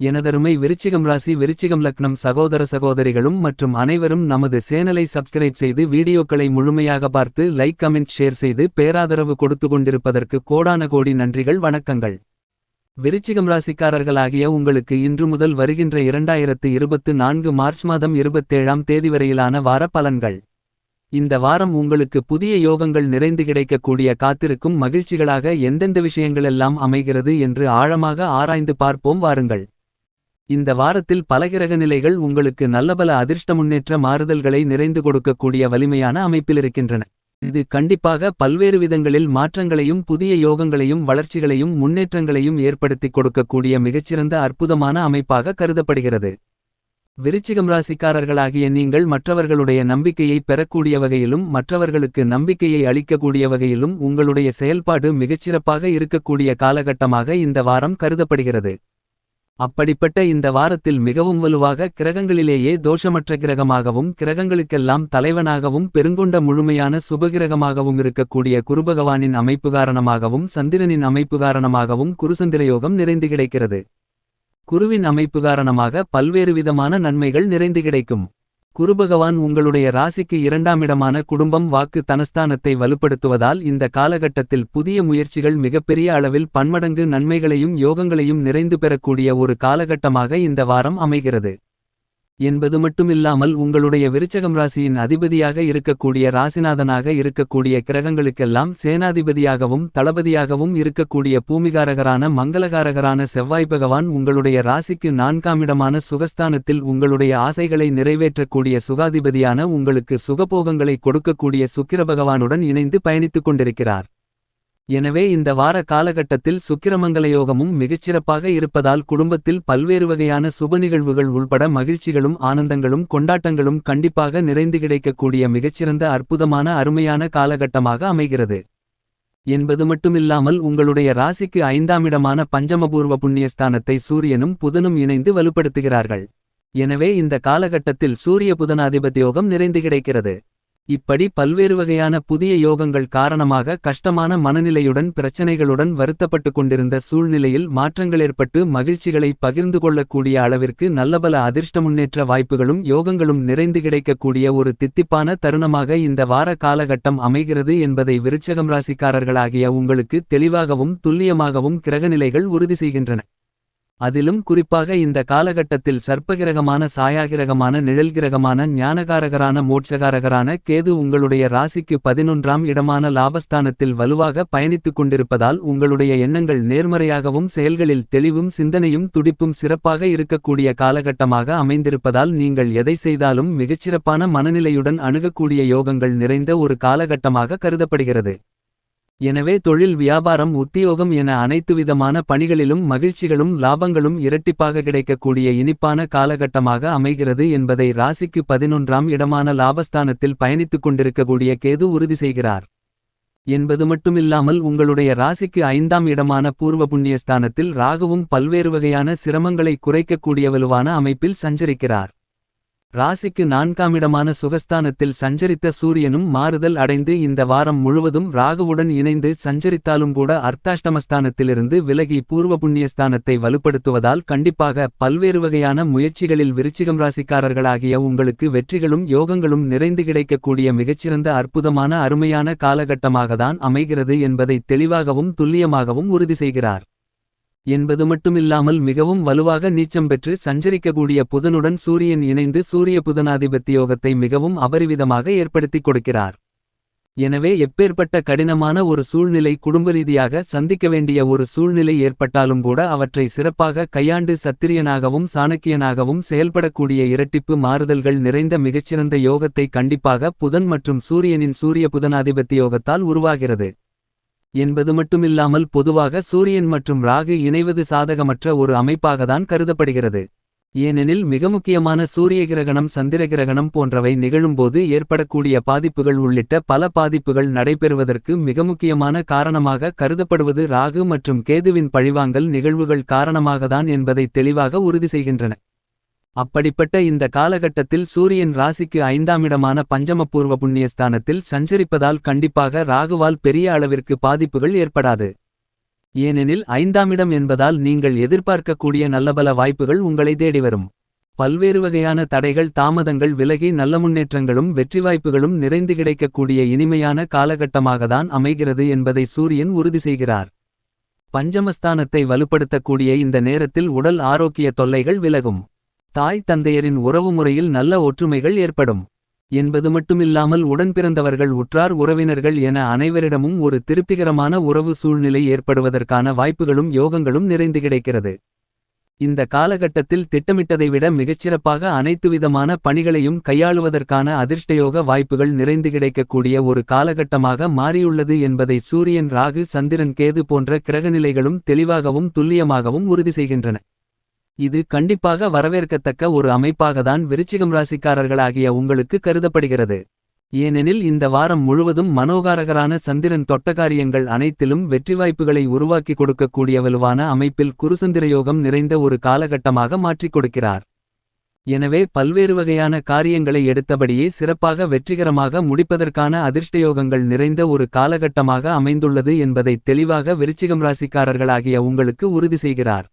எனதருமை விருச்சிகம் ராசி விருச்சிகம் லக்னம் சகோதர சகோதரிகளும் மற்றும் அனைவரும் நமது சேனலை சப்ஸ்கிரைப் செய்து வீடியோக்களை முழுமையாக பார்த்து லைக் கமெண்ட் ஷேர் செய்து பேராதரவு கொடுத்து கொண்டிருப்பதற்கு கோடான கோடி நன்றிகள் வணக்கங்கள். விருச்சிகம் ராசிக்காரர்களாகிய உங்களுக்கு இன்று முதல் வருகின்ற இரண்டாயிரத்து இருபத்து நான்கு மார்ச் மாதம் இருபத்தேழாம் தேதி வரையிலான வார பலன்கள். இந்த வாரம் உங்களுக்கு புதிய யோகங்கள் நிறைந்து கிடைக்கக்கூடிய காத்திருக்கும் மகிழ்ச்சிகளாக எந்தெந்த விஷயங்களெல்லாம் அமைகிறது என்று ஆழமாக ஆராய்ந்து பார்ப்போம் வாருங்கள். இந்த வாரத்தில் பல கிரக நிலைகள் உங்களுக்கு நல்லபல அதிர்ஷ்ட முன்னேற்ற மாறுதல்களை நிறைந்து கொடுக்கக்கூடிய வலிமையான அமைப்பிலிருக்கின்றன இது கண்டிப்பாக பல்வேறு விதங்களில் மாற்றங்களையும் புதிய யோகங்களையும் வளர்ச்சிகளையும் முன்னேற்றங்களையும் ஏற்படுத்திக் கொடுக்கக்கூடிய மிகச்சிறந்த அற்புதமான அமைப்பாக கருதப்படுகிறது. விருச்சிகம் ராசிக்காரர்களாகிய நீங்கள் மற்றவர்களுடைய நம்பிக்கையை பெறக்கூடிய வகையிலும் மற்றவர்களுக்கு நம்பிக்கையை அளிக்கக்கூடிய வகையிலும் உங்களுடைய செயல்பாடு மிகச்சிறப்பாக இருக்கக்கூடிய காலகட்டமாக இந்த வாரம் கருதப்படுகிறது. அப்படிப்பட்ட இந்த வாரத்தில் மிகவும் வலுவாக கிரகங்களிலேயே தோஷமற்ற கிரகமாகவும் கிரகங்களுக்கெல்லாம் தலைவனாகவும் பெருங்கொண்ட முழுமையான சுபகிரகமாகவும் இருக்கக்கூடிய குருபகவானின் அமைப்பு காரணமாகவும் சந்திரனின் அமைப்பு காரணமாகவும் குருசந்திரயோகம் நிறைந்து கிடைக்கிறது. குருவின் அமைப்பு காரணமாக பல்வேறு விதமான நன்மைகள் நிறைந்து கிடைக்கும். குருபகவான் உங்களுடைய ராசிக்கு இரண்டாம் இடமான குடும்பம் வாக்கு தனஸ்தானத்தை வலுப்படுத்துவதால் இந்த காலகட்டத்தில் புதிய முயற்சிகள் மிகப்பெரிய அளவில் பன்மடங்கு நன்மைகளையும் யோகங்களையும் நிறைந்து பெறக்கூடிய ஒரு காலகட்டமாக இந்த வாரம் அமைகிறது. என்பது மட்டுமில்லாமல் உங்களுடைய விருச்சகம் ராசியின் அதிபதியாக இருக்கக்கூடிய ராசிநாதனாக இருக்கக்கூடிய கிரகங்களுக்கெல்லாம் சேனாதிபதியாகவும் தளபதியாகவும் இருக்கக்கூடிய பூமிகாரகரான மங்களகாரகரான செவ்வாய் பகவான் உங்களுடைய ராசிக்கு நான்காமிடமான சுகஸ்தானத்தில் உங்களுடைய ஆசைகளை நிறைவேற்றக்கூடிய சுகாதிபதியான உங்களுக்கு சுகபோகங்களை கொடுக்கக்கூடிய சுக்கிர பகவானுடன் இணைந்து பயணித்துக் கொண்டிருக்கிறார். எனவே இந்த வார காலகட்டத்தில் சுக்கிரமங்கல யோகமும் மிகச்சிறப்பாக இருப்பதால் குடும்பத்தில் பல்வேறு வகையான சுப நிகழ்வுகள் உள்பட மகிழ்ச்சிகளும் ஆனந்தங்களும் கொண்டாட்டங்களும் கண்டிப்பாக நிறைந்து கிடைக்கக்கூடிய மிகச்சிறந்த அற்புதமான அருமையான காலகட்டமாக அமைகிறது. என்பது மட்டுமில்லாமல் உங்களுடைய ராசிக்கு ஐந்தாமிடமான பஞ்சமபூர்வ புண்ணியஸ்தானத்தை சூரியனும் புதனும் இணைந்து வலுப்படுத்துகிறார்கள். எனவே இந்த காலகட்டத்தில் சூரிய புதனாதிபத்தியோகம் நிறைந்து கிடைக்கிறது. இப்படி பல்வேறு வகையான புதிய யோகங்கள் காரணமாக கஷ்டமான மனநிலையுடன் பிரச்சனைகளுடன் வருத்தப்பட்டு கொண்டிருந்த சூழ்நிலையில் மாற்றங்கள் ஏற்பட்டு மகிழ்ச்சிகளை பகிர்ந்து கொள்ளக்கூடிய அளவிற்கு நல்லபல அதிர்ஷ்ட முன்னேற்ற வாய்ப்புகளும் யோகங்களும் நிறைந்து கிடைக்கக்கூடிய ஒரு தித்திப்பான தருணமாக இந்த வார காலகட்டம் அமைகிறது என்பதை விருட்சகம் ராசிக்காரர்களாகிய உங்களுக்கு தெளிவாகவும் துல்லியமாகவும் கிரகநிலைகள் உறுதி செய்கின்றன. அதிலும் குறிப்பாக இந்த காலகட்டத்தில் சர்ப்பகிரகமான சாயாகிரகமான நிழல்கிரகமான ஞானகாரகரான மோட்சகாரகரான கேது உங்களுடைய ராசிக்கு பதினொன்றாம் இடமான லாபஸ்தானத்தில் வலுவாக பயணித்துக் கொண்டிருப்பதால் உங்களுடைய எண்ணங்கள் நேர்மறையாகவும் செயல்களில் தெளிவும் சிந்தனையும் துடிப்பும் சிறப்பாக இருக்கக்கூடிய காலகட்டமாக அமைந்திருப்பதால் நீங்கள் எதை செய்தாலும் மிகச்சிறப்பான மனநிலையுடன் அணுகக்கூடிய யோகங்கள் நிறைந்த ஒரு காலகட்டமாக கருதப்படுகிறது. எனவே தொழில் வியாபாரம் உத்தியோகம் என அனைத்து விதமான பணிகளிலும் மகிழ்ச்சிகளும் லாபங்களும் இரட்டிப்பாக கிடைக்கக்கூடிய இனிப்பான காலகட்டமாக அமைகிறது என்பதை ராசிக்கு பதினொன்றாம் இடமான லாபஸ்தானத்தில் பயணித்துக் கொண்டிருக்கக்கூடிய கேது உறுதி செய்கிறார். என்பது மட்டுமில்லாமல் உங்களுடைய ராசிக்கு ஐந்தாம் இடமான பூர்வ புண்ணியஸ்தானத்தில் ராகுவும் பல்வேறு வகையான சிரமங்களை குறைக்கக்கூடிய வலுவான அமைப்பில் சஞ்சரிக்கிறார். ராசிக்கு நான்காமிடமான சுகஸ்தானத்தில் சஞ்சரித்த சூரியனும் மாறுதல் அடைந்து இந்த வாரம் முழுவதும் ராகுவுடன் இணைந்து சஞ்சரித்தாலும் கூட அர்த்தாஷ்டமஸ்தானத்திலிருந்து விலகி பூர்வ புண்ணியஸ்தானத்தை வலுப்படுத்துவதால் கண்டிப்பாக பல்வேறு வகையான முயற்சிகளில் விருச்சிகம் ராசிக்காரர்களாகிய உங்களுக்கு வெற்றிகளும் யோகங்களும் நிறைந்து கிடைக்கக்கூடிய மிகச்சிறந்த அற்புதமான அருமையான காலகட்டமாகத்தான் அமைகிறது என்பதை தெளிவாகவும் துல்லியமாகவும் உறுதி செய்கிறார். என்பது மட்டுமில்லாமல் மிகவும் வலுவாக நீச்சம் பெற்று சஞ்சரிக்கக்கூடிய புதனுடன் சூரியன் இணைந்து சூரிய புதனாதிபத்தியோகத்தை மிகவும் அபரிவிதமாக ஏற்படுத்திக் கொடுக்கிறார். எனவே எப்பேற்பட்ட கடினமான ஒரு சூழ்நிலை குடும்பரீதியாக சந்திக்க வேண்டிய ஒரு சூழ்நிலை ஏற்பட்டாலும் கூட அவற்றை சிறப்பாக கையாண்டு சத்திரியனாகவும் சாணக்கியனாகவும் செயல்படக்கூடிய இரட்டிப்பு மாறுதல்கள் நிறைந்த மிகச்சிறந்த யோகத்தை கண்டிப்பாக புதன் மற்றும் சூரியனின் சூரிய புதனாதிபத்தியோகத்தால் உருவாகிறது. என்பது மட்டுமில்லாமல் பொதுவாக சூரியன் மற்றும் ராகு இணைவது சாதகமற்ற ஒரு அமைப்பாகத்தான் கருதப்படுகிறது. ஏனெனில் மிக முக்கியமான சூரிய கிரகணம் சந்திர கிரகணம் போன்றவை நிகழும்போது ஏற்படக்கூடிய பாதிப்புகள் உள்ளிட்ட பல பாதிப்புகள் நடைபெறுவதற்கு மிக முக்கியமான காரணமாக கருதப்படுவது ராகு மற்றும் கேதுவின் பழிவாங்கல் நிகழ்வுகள் காரணமாகத்தான் என்பதை தெளிவாக உறுதி செய்கின்றன. அப்படிப்பட்ட இந்த காலகட்டத்தில் சூரியன் ராசிக்கு ஐந்தாமிடமான பஞ்சமபூர்வ புண்ணியஸ்தானத்தில் சஞ்சரிப்பதால் கண்டிப்பாக ராகுவால் பெரிய அளவிற்கு பாதிப்புகள் ஏற்படாது. ஏனெனில் ஐந்தாமிடம் என்பதால் நீங்கள் எதிர்பார்க்கக்கூடிய நல்லபல வாய்ப்புகள் உங்களை தேடி வரும் பல்வேறு வகையான தடைகள் தாமதங்கள் விலகி நல்ல முன்னேற்றங்களும் வெற்றி வாய்ப்புகளும் நிறைந்து கிடைக்கக்கூடிய இனிமையான காலகட்டமாகத்தான் அமைகிறது என்பதை சூரியன் உறுதி செய்கிறார். பஞ்சமஸ்தானத்தை வலுப்படுத்தக்கூடிய இந்த நேரத்தில் உடல் ஆரோக்கிய தொல்லைகள் விலகும். தாய் தந்தையரின் உறவுமுறையில் நல்ல ஒற்றுமைகள் ஏற்படும். என்பது மட்டுமில்லாமல் உடன் பிறந்தவர்கள் உற்றார் உறவினர்கள் என அனைவரிடமும் ஒரு திருப்திகரமான உறவு சூழ்நிலை ஏற்படுவதற்கான வாய்ப்புகளும் யோகங்களும் நிறைந்து கிடைக்கிறது. இந்த காலகட்டத்தில் திட்டமிட்டதை விட மிகச்சிறப்பாக அனைத்து விதமான பணிகளையும் கையாளுவதற்கான அதிர்ஷ்டயோக வாய்ப்புகள் நிறைந்து கிடைக்கக்கூடிய ஒரு காலகட்டமாக மாறியுள்ளது என்பதை சூரியன் ராகு சந்திரன் கேது போன்ற கிரகநிலைகளும் தெளிவாகவும் துல்லியமாகவும் உறுதி செய்கின்றன. இது கண்டிப்பாக வரவேற்கத்தக்க ஒரு அமைப்பாகத்தான் விருச்சிகம் ராசிக்காரர்களாகிய உங்களுக்கு கருதப்படுகிறது. ஏனெனில் இந்த வாரம் முழுவதும் மனோகாரகரான சந்திரன் தொட்டகாரியங்கள் அனைத்திலும் வெற்றி வாய்ப்புகளை உருவாக்கி கொடுக்கக்கூடிய வலுவான அமைப்பில் குருசந்திரயோகம் நிறைந்த ஒரு காலகட்டமாக மாற்றிக் கொடுக்கிறார். எனவே பல்வேறு வகையான காரியங்களை எடுத்தபடியே சிறப்பாக வெற்றிகரமாக முடிப்பதற்கான அதிர்ஷ்டயோகங்கள் நிறைந்த ஒரு காலகட்டமாக அமைந்துள்ளது என்பதை தெளிவாக விருச்சிகம் ராசிக்காரர்களாகிய உங்களுக்கு உறுதி செய்கிறார்.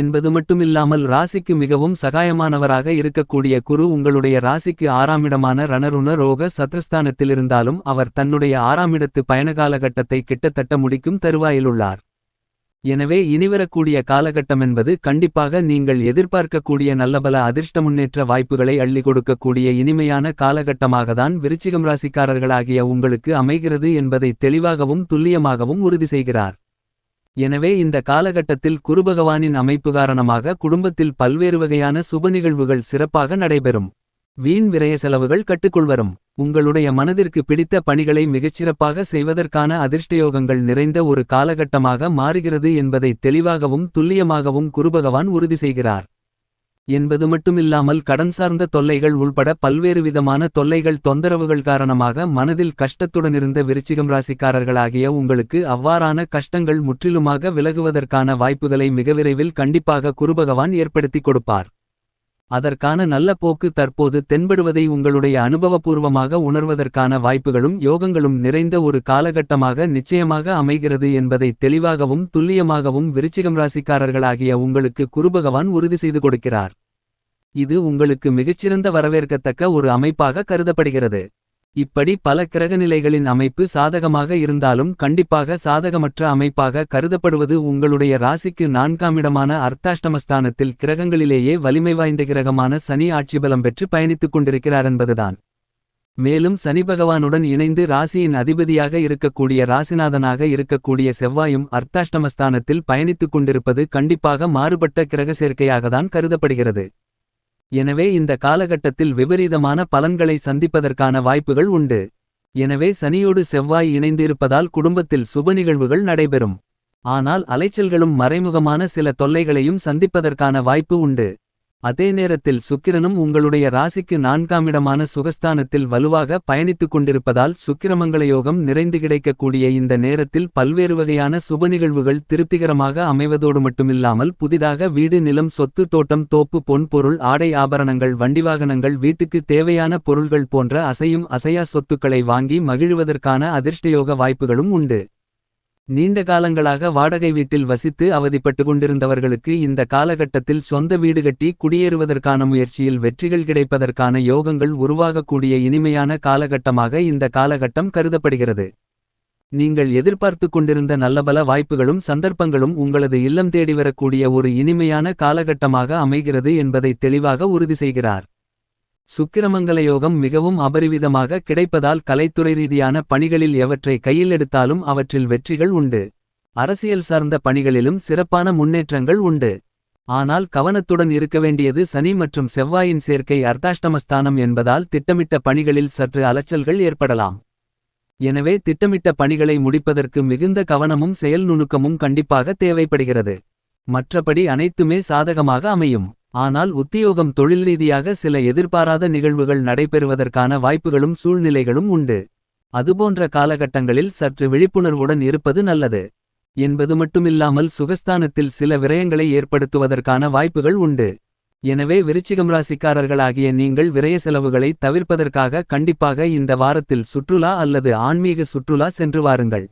என்பது மட்டுமில்லாமல் ராசிக்கு மிகவும் சகாயமானவராக இருக்கக்கூடிய குரு உங்களுடைய ராசிக்கு ஆறாமிடமான ரணருண ரோக சத்ரஸ்தானத்திலிருந்தாலும் அவர் தன்னுடைய ஆறாமிடத்து பயணகாலகட்டத்தை கிட்டத்தட்ட முடிக்கும் தருவாயிலுள்ளார். எனவே இனிவரக்கூடிய காலகட்டமென்பது கண்டிப்பாக நீங்கள் எதிர்பார்க்கக்கூடிய நல்லபல அதிர்ஷ்ட முன்னேற்ற வாய்ப்புகளை அள்ளி கொடுக்கக்கூடிய இனிமையான காலகட்டமாகத்தான் விருச்சிகம் ராசிக்காரர்களாகிய உங்களுக்கு அமைகிறது என்பதை தெளிவாகவும் துல்லியமாகவும் உறுதி செய்கிறார். எனவே இந்த காலகட்டத்தில் குருபகவானின் அமைப்பு காரணமாக குடும்பத்தில் பல்வேறு வகையான சுப நிகழ்வுகள் சிறப்பாக நடைபெறும். வீண் விரய செலவுகள் கட்டுக்கொள்வரும் உங்களுடைய மனதிற்கு பிடித்த பணிகளை மிகச்சிறப்பாக செய்வதற்கான அதிர்ஷ்டயோகங்கள் நிறைந்த ஒரு காலகட்டமாக மாறுகிறது என்பதை தெளிவாகவும் துல்லியமாகவும் குருபகவான் உறுதி செய்கிறார். என்பது மட்டுமில்லாமல் கடன் சார்ந்த தொல்லைகள் உள்பட பல்வேறு விதமான தொல்லைகள் தொந்தரவுகள் காரணமாக மனதில் கஷ்டத்துடனிருந்த விருச்சிகம் ராசிக்காரர்களாகிய உங்களுக்கு அவ்வாறான கஷ்டங்கள் முற்றிலுமாக விலகுவதற்கான வாய்ப்புகளை மிக விரைவில் கண்டிப்பாக குருபகவான் ஏற்படுத்திக் கொடுப்பார். அதற்கான நல்ல போக்கு தற்போது தென்படுவதை உங்களுடைய அனுபவபூர்வமாக உணர்வதற்கான வாய்ப்புகளும் யோகங்களும் நிறைந்த ஒரு காலகட்டமாக நிச்சயமாக அமைகிறது என்பதை தெளிவாகவும் துல்லியமாகவும் விருச்சிகம் ராசிக்காரர்களாகிய உங்களுக்கு குருபகவான் உறுதி செய்து கொடுக்கிறார். இது உங்களுக்கு மிகச்சிறந்த வரவேற்கத்தக்க ஒரு அமைப்பாக கருதப்படுகிறது. இப்படி பல கிரகநிலைகளின் அமைப்பு சாதகமாக இருந்தாலும் கண்டிப்பாக சாதகமற்ற அமைப்பாக கருதப்படுவது உங்களுடைய ராசிக்கு நான்காமிடமான அர்த்தாஷ்டமஸ்தானத்தில் கிரகங்களிலேயே வலிமை வாய்ந்த கிரகமான சனி ஆட்சிபலம் பெற்று பயணித்துக் கொண்டிருக்கிறார் என்பதுதான். மேலும் சனி பகவானுடன் இணைந்து ராசியின் அதிபதியாக இருக்கக்கூடிய ராசிநாதனாக இருக்கக்கூடிய செவ்வாயும் அர்த்தாஷ்டமஸ்தானத்தில் பயணித்துக் கொண்டிருப்பது கண்டிப்பாக மாறுபட்ட கிரக சேர்க்கையாகத்தான் கருதப்படுகிறது. எனவே இந்த காலகட்டத்தில் விபரீதமான பலன்களை சந்திப்பதற்கான வாய்ப்புகள் உண்டு. எனவே சனியோடு செவ்வாய் இணைந்திருப்பதால் குடும்பத்தில் சுப நிகழ்வுகள் நடைபெறும். ஆனால் அலைச்சல்களும் மறைமுகமான சில தொல்லைகளையும் சந்திப்பதற்கான வாய்ப்பு உண்டு. அதே நேரத்தில் சுக்கிரனும் உங்களுடைய ராசிக்கு நான்காமிடமான சுகஸ்தானத்தில் வலுவாக பயணித்துக் கொண்டிருப்பதால் சுக்கிரமங்கள யோகம் நிறைந்து கிடைக்கக்கூடிய இந்த நேரத்தில் பல்வேறு வகையான சுப நிகழ்வுகள் திருப்திகரமாக அமைவதோடு மட்டுமில்லாமல் புதிதாக வீடு நிலம் சொத்து தோட்டம் தோப்பு பொன் பொருள் ஆடை ஆபரணங்கள் வண்டிவாகனங்கள் வீட்டுக்கு தேவையான பொருள்கள் போன்ற அசையும் அசையா சொத்துக்களை வாங்கி மகிழ்வதற்கான அதிர்ஷ்டயோக வாய்ப்புகளும் உண்டு. நீண்ட காலங்களாக வாடகை வீட்டில் வசித்து அவதிப்பட்டு கொண்டிருந்தவர்களுக்கு இந்த காலகட்டத்தில் சொந்த வீடு கட்டி குடியேறுவதற்கான முயற்சியில் வெற்றிகள் கிடைப்பதற்கான யோகங்கள் உருவாகக்கூடிய இனிமையான காலகட்டமாக இந்த காலகட்டம் கருதப்படுகிறது. நீங்கள் எதிர்பார்த்து கொண்டிருந்த நல்லபல வாய்ப்புகளும் சந்தர்ப்பங்களும் உங்களது இல்லம் தேடி வரக்கூடிய ஒரு இனிமையான காலகட்டமாக அமைகிறது என்பதை தெளிவாக உறுதி செய்கிறார். சுக்கிரமங்கல யோகம் மிகவும் அபரிவிதமாக கிடைப்பதால் கலைத்துறை ரீதியான பணிகளில் எவற்றை கையில் எடுத்தாலும் அவற்றில் வெற்றிகள் உண்டு. அரசியல் சார்ந்த பணிகளிலும் சிறப்பான முன்னேற்றங்கள் உண்டு. ஆனால் கவனத்துடன் இருக்க வேண்டியது சனி மற்றும் செவ்வாயின் சேர்க்கை அர்த்தாஷ்டமஸ்தானம் என்பதால் திட்டமிட்ட பணிகளில் சற்று அலைச்சல்கள் ஏற்படலாம். எனவே திட்டமிட்ட பணிகளை முடிப்பதற்கு மிகுந்த கவனமும் செயல் நுணுக்கமும் கண்டிப்பாக தேவைப்படுகிறது. மற்றபடி அனைத்துமே சாதகமாக அமையும். ஆனால் உத்தியோகம் தொழில் ரீதியாக சில எதிர்பாராத நிகழ்வுகள் நடைபெறுவதற்கான வாய்ப்புகளும் சூழ்நிலைகளும் உண்டு. அதுபோன்ற காலகட்டங்களில் சற்று விழிப்புணர்வுடன் இருப்பது நல்லது. என்பது மட்டுமில்லாமல் சுகஸ்தானத்தில் சில விரயங்களை ஏற்படுத்துவதற்கான வாய்ப்புகள் உண்டு. எனவே விருச்சிகம் ராசிக்காரர்களாகிய நீங்கள் விரய செலவுகளை தவிர்ப்பதற்காக கண்டிப்பாக இந்த வாரத்தில் சுற்றுலா அல்லது ஆன்மீக சுற்றுலா சென்று வாருங்கள்.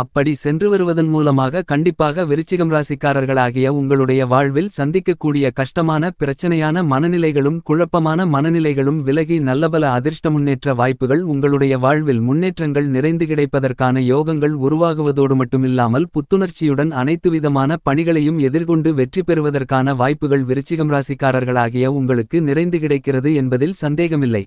அப்படி சென்று வருவதன் மூலமாக கண்டிப்பாக விருச்சிகம் ராசிக்காரர்களாகிய உங்களுடைய வாழ்வில் சந்திக்கக்கூடிய கஷ்டமான பிரச்சனையான மனநிலைகளும் குழப்பமான மனநிலைகளும் விலகி நல்லபல அதிர்ஷ்ட முன்னேற்ற வாய்ப்புகள் உங்களுடைய வாழ்வில் முன்னேற்றங்கள் நிறைந்து கிடைப்பதற்கான யோகங்கள் உருவாகுவதோடு மட்டுமில்லாமல் புத்துணர்ச்சியுடன் அனைத்து விதமான பணிகளையும் எதிர்கொண்டு வெற்றி பெறுவதற்கான வாய்ப்புகள் விருச்சிகம் ராசிக்காரர்களாகிய உங்களுக்கு நிறைந்து கிடைக்கிறது என்பதில் சந்தேகமில்லை.